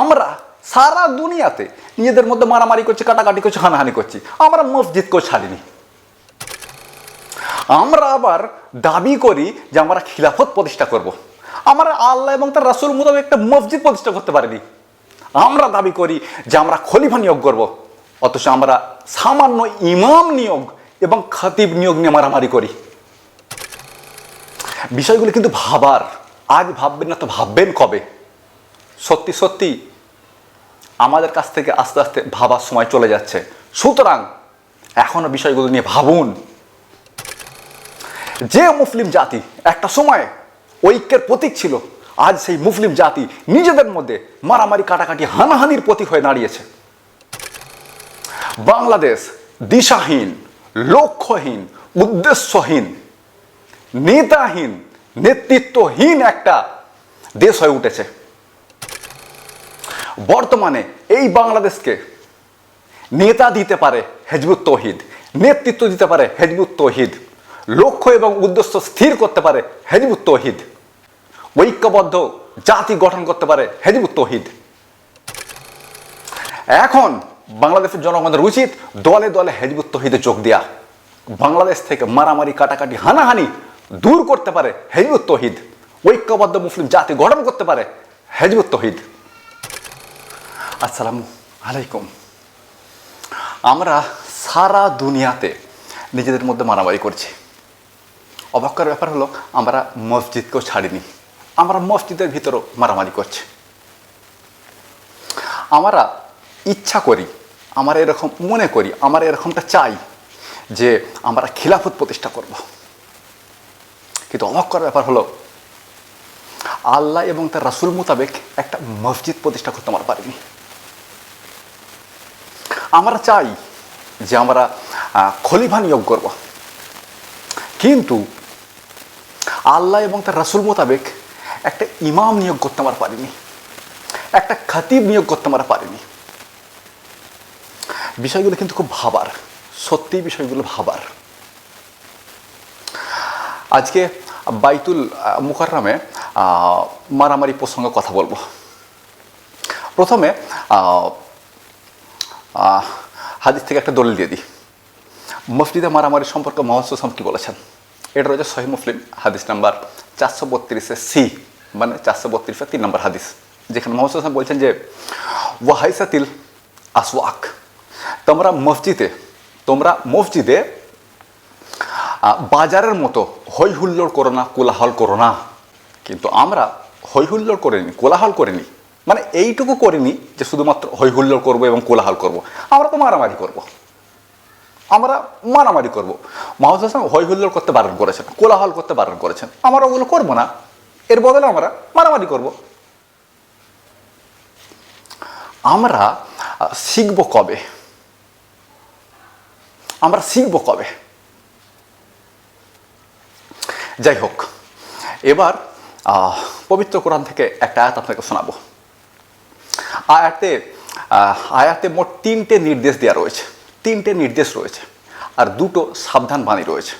আমরা সারা দুনিয়াতে নিজেদের মধ্যে মারামারি করছি, কাটাকাটি করছি, হানাহানি করছি। আমরা মসজিদ মসজিদকেও ছাড়িনি। আমরা আবার দাবি করি যে আমরা খিলাফত প্রতিষ্ঠা করব। আমরা আল্লাহ এবং তার রাসুল মোতাবেক একটা মসজিদ প্রতিষ্ঠা করতে পারিনি। আমরা দাবি করি যে আমরা খলিফা নিয়োগ করব। অথচ আমরা সামান্য ইমাম নিয়োগ এবং খাতিব নিয়োগ নিয়ে মারামারি করি। বিষয়গুলো কিন্তু ভাবার। আজ ভাববেন না তো ভাববেন কবে? সত্যি সত্যি আমাদের কাছ থেকে আস্তে আস্তে ভাবার সময় চলে যাচ্ছে। সুতরাং এখনও বিষয়গুলো নিয়ে ভাবুন। যে মুসলিম জাতি একটা সময় ঐক্যের প্রতীক ছিল, আজ সেই মুসলিম জাতি নিজেদের মধ্যে মারামারি, কাটাকাটি, হানাহানির প্রতীক হয়ে দাঁড়িয়েছে। বাংলাদেশ দিশাহীন, লক্ষ্যহীন, উদ্দেশ্যহীন, নেতাহীন, নেতৃত্বহীন একটা দেশ হয়ে উঠেছে। বর্তমানে এই বাংলাদেশকে নেতা দিতে পারে হেজবুত তহিদ, নেতৃত্ব দিতে পারে হেজবুত তহিদ, লক্ষ্য এবং উদ্দেশ্য স্থির করতে পারে হেজবুত তহিদ, ঐক্যবদ্ধ জাতি গঠন করতে পারে হেজবুত তহিদ। এখন বাংলাদেশের জনগণের উচিত দলে দলে হেজবুত তহিদে যোগ দেয়া। বাংলাদেশ থেকে মারামারি, কাটাকাটি, হানাহানি দূর করতে পারে হেজবুত তহিদ। ঐক্যবদ্ধ মুসলিম জাতি গঠন করতে পারে হেজবুত তহিদ। আসসালামু আলাইকুম। আমরা সারা দুনিয়াতে নিজেদের মধ্যে মারামারি করছি। অবাক্যের ব্যাপার হলো, আমরা মসজিদকেও ছাড়িনি। আমরা মসজিদের ভিতরেও মারামারি করছি। আমরা ইচ্ছা করি, আমরা এরকম মনে করি, আমরা এরকমটা চাই যে আমরা খিলাফত প্রতিষ্ঠা করব। কিন্তু অবাক করার ব্যাপার হলো, আল্লাহ এবং তার রাসুল মোতাবেক একটা মসজিদ প্রতিষ্ঠা করতে আমরা পারিনি। আমরা চাই যে আমরা খলিফা নিয়োগ করব। কিন্তু আল্লাহ এবং তার রাসুল মোতাবেক একটা ইমাম নিয়োগ করতে আমরা পারিনি। একটা খাতিব নিয়োগ করতে আমরা পারিনি। বিষয়গুলো কিন্তু খুব ভাবার, সত্যি বিষয়গুলো ভাবার। আজকে বাইতুল মুকাররমে মারামারি প্রসঙ্গে কথা বলব। প্রথমে হাদিস থেকে একটা দলিল দিয়ে দিই। মসজিদে মারামারি সম্পর্কে সুসাম কি বলেছেন? এটা রয়েছে সহি মুসলিম, হাদিস নাম্বার চারশো বত্রিশে সি মানে চারশো বত্রিশে তিন নম্বর হাদিস, যেখানে মোহাম্মদ সুসাম বলছেন যে, ওয়াহাইসাতিল আসওয়াক, তোমরা মসজিদে তোমরা মসজিদে বাজারের মতো হই হুল্লোড় করো না, কোলাহল করো না। কিন্তু আমরা হই হুল্লোড় করিনি, কোলাহল করিনি। মানে এইটুকু করিনি যে শুধুমাত্র হই হুল্লোড় করব এবং কোলাহল করব। আমরা তো মারামারি করব। আমরা মারামারি করব। মাহমুদ হাসান হই হুল্লোড় করতে বারণ করেছেন, কোলাহল করতে বারণ করেছেন। আমরা ওগুলো করব না। এর বদলে আমরা মারামারি করব। আমরা শিখব কবে? আমরা শিখব কবে? যাই হোক, এবার পবিত্র কোরআন থেকে একটা আয়াত আপনাকে শোনাবো। আয়াতে আয়াতে মোট তিনটে নির্দেশ দেওয়া রয়েছে। তিনটে নির্দেশ রয়েছে আর দুটো সাবধান বাণী রয়েছে।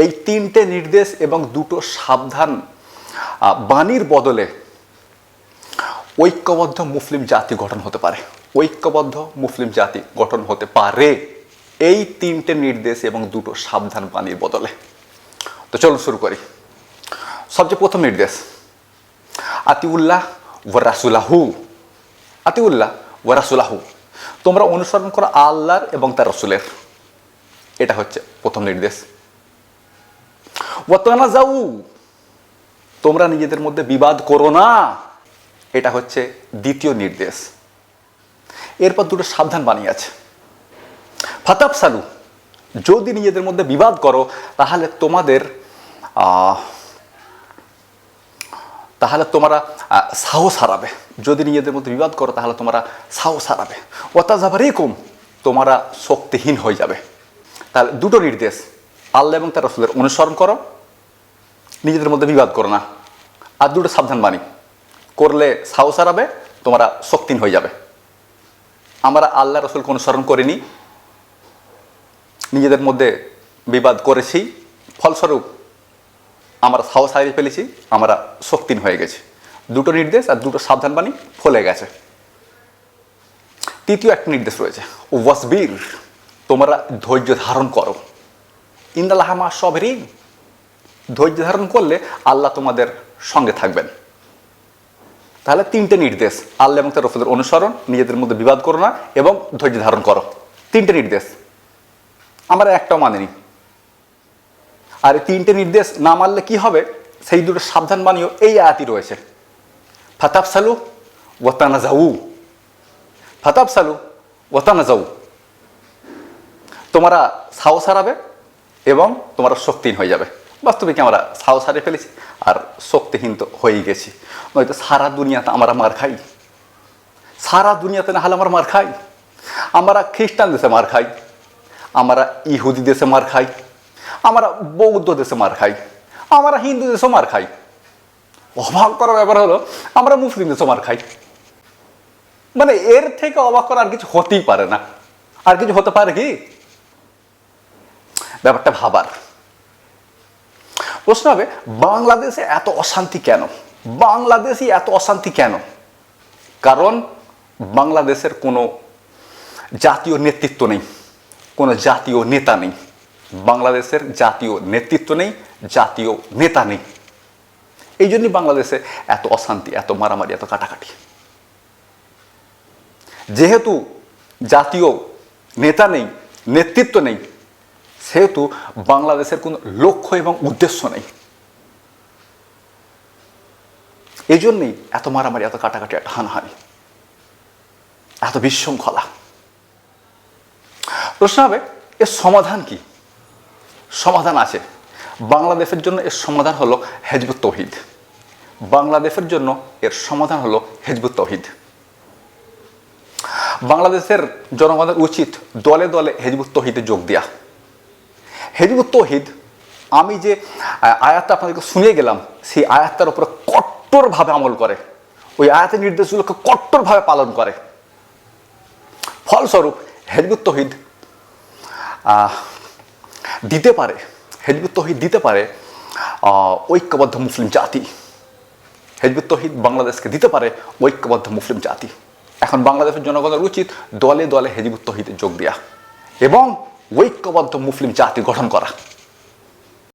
এই তিনটে নির্দেশ এবং দুটো সাবধান বাণীর বদলে ঐক্যবদ্ধ মুসলিম জাতি গঠন হতে পারে। ঐক্যবদ্ধ মুসলিম জাতি গঠন হতে পারে এই তিনটে নির্দেশ এবং দুটো সাবধান বাণীর বদলে। তো চলুন শুরু করি। সবচেয়ে প্রথম নির্দেশ, আতিউল্লাহ ও রাসুলাহু। আতিউল্লাহ ও রাসুলাহু। তোমরা অনুসরণ করো আল্লাহর এবং তার রসুলের। এটা হচ্ছে প্রথম নির্দেশ। ওয়াতানা যাও তোমরা নিজেদের মধ্যে বিবাদ করো না। এটা হচ্ছে দ্বিতীয় নির্দেশ। এরপর দুটো সাবধান বানিয়ে আছে। ফাতাব সালু যদি নিজেদের মধ্যে বিবাদ করো, তাহলে তোমাদের তাহলে তোমরা সাহস হারাবে। যদি নিজেদের মধ্যে বিবাদ করো, তাহলে তোমরা সাহস হারাবে। অতাজাবার কম তোমরা শক্তিহীন হয়ে যাবে। তাহলে দুটো নির্দেশ। আল্লাহ এবং তার রসুলের অনুসরণ করো, নিজেদের মধ্যে বিবাদ করো না। আর দুটো সাবধান বাণী করলে সাহস হারাবে, তোমরা শক্তিহীন হয়ে যাবে। আমরা আল্লাহ রসুলকে অনুসরণ করিনি। নিজেদের মধ্যে বিবাদ করেছি। ফলস্বরূপ আমরা সাহস হারিয়ে ফেলেছি, আমরা শক্তিন হয়ে গেছি। দুটো নির্দেশ আর দুটো সাবধান বাণী ফলে গেছে। তৃতীয় একটা নির্দেশ রয়েছে ওয়াসবীর তোমরা ধৈর্য ধারণ করো। ইন্দালাহামা সবেরই ধৈর্য ধারণ করলে আল্লাহ তোমাদের সঙ্গে থাকবেন। তাহলে তিনটে নির্দেশ, আল্লাহ এবং তার রসুলের অনুসরণ, নিজেদের মধ্যে বিবাদ করো না এবং ধৈর্য ধারণ করো। তিনটে নির্দেশ। আমরা একটাও মানিনি। আর তিনটে নির্দেশ না মানলে কি হবে? সেই দুটো সাবধান বাণীও এই আয়াতি রয়েছে। ফাতাব সালু ওয়াতানা যাউ ফাতাব সালু ওয়াতানা যাউ তোমরা সাহস হারাবে এবং তোমরা শক্তিহীন হয়ে যাবে। বাস্তবিক আমরা সাহস হারিয়ে ফেলেছি আর শক্তিহীন তো হয়েই গেছি। নয়তো সারা দুনিয়াতে আমরা মার খাই। সারা দুনিয়াতে না হলে আমরা মার খাই। আমরা খ্রিস্টান দেশে মার খাই। আমরা ইহুদি দেশে মার খাই। আমরা বৌদ্ধ দেশে মার খাই, আমরা হিন্দু দেশে মার খাই। অবাক করার ব্যাপার হলো, আমরা মুসলিম দেশে মার খাই। মানে এর থেকে অবাক করা আর কিছু হতেই পারে না। আর কিছু হতে পারে কি? ব্যাপারটা ভাবার। প্রশ্ন হবে, বাংলাদেশে এত অশান্তি কেন? বাংলাদেশে এত অশান্তি কেন? কারণ বাংলাদেশের কোনো জাতীয় নেতৃত্ব নেই, কোনো জাতীয় নেতা নেই। বাংলাদেশের জাতীয় নেতৃত্ব নেই, জাতীয় নেতা নেই। এই জন্যই বাংলাদেশে এত অশান্তি, এত মারামারি, এত কাটাকাটি। যেহেতু জাতীয় নেতা নেই, নেতৃত্ব নেই, সেহেতু বাংলাদেশের কোনো লক্ষ্য এবং উদ্দেশ্য নেই। এই জন্যই এত মারামারি, এত কাটাকাটি, এত হানাহানি, এত বিশৃঙ্খলা। প্রশ্ন হবে, এর সমাধান কি? সমাধান আছে। বাংলাদেশের জন্য এর সমাধান হলো হেজবুত তৌহিদ। বাংলাদেশের জন্য এর সমাধান হলো হেজবুত তৌহিদ। বাংলাদেশের জনগণের উচিত দলে দলে হেজবুত তৌহিদে যোগ দেওয়া হেজবুত তৌহিদ, আমি যে আয়াতটা আপনাদেরকে শুনিয়ে গেলাম, সেই আয়াতটার উপরে কট্টরভাবে আমল করে। ওই আয়াতের নির্দেশগুলোকে কট্টরভাবে পালন করে। ফলস্বরূপ হেজবুত তৌহিদ দিতে পারে, হেজবুত তহিদ দিতে পারে ঐক্যবদ্ধ মুসলিম জাতি। হেজবুত তহিদ বাংলাদেশকে দিতে পারে ঐক্যবদ্ধ মুসলিম জাতি। এখন বাংলাদেশের জনগণের উচিত দলে দলে হেজবুত তহিদে যোগ দেওয়া এবং ঐক্যবদ্ধ মুসলিম জাতি গঠন করা।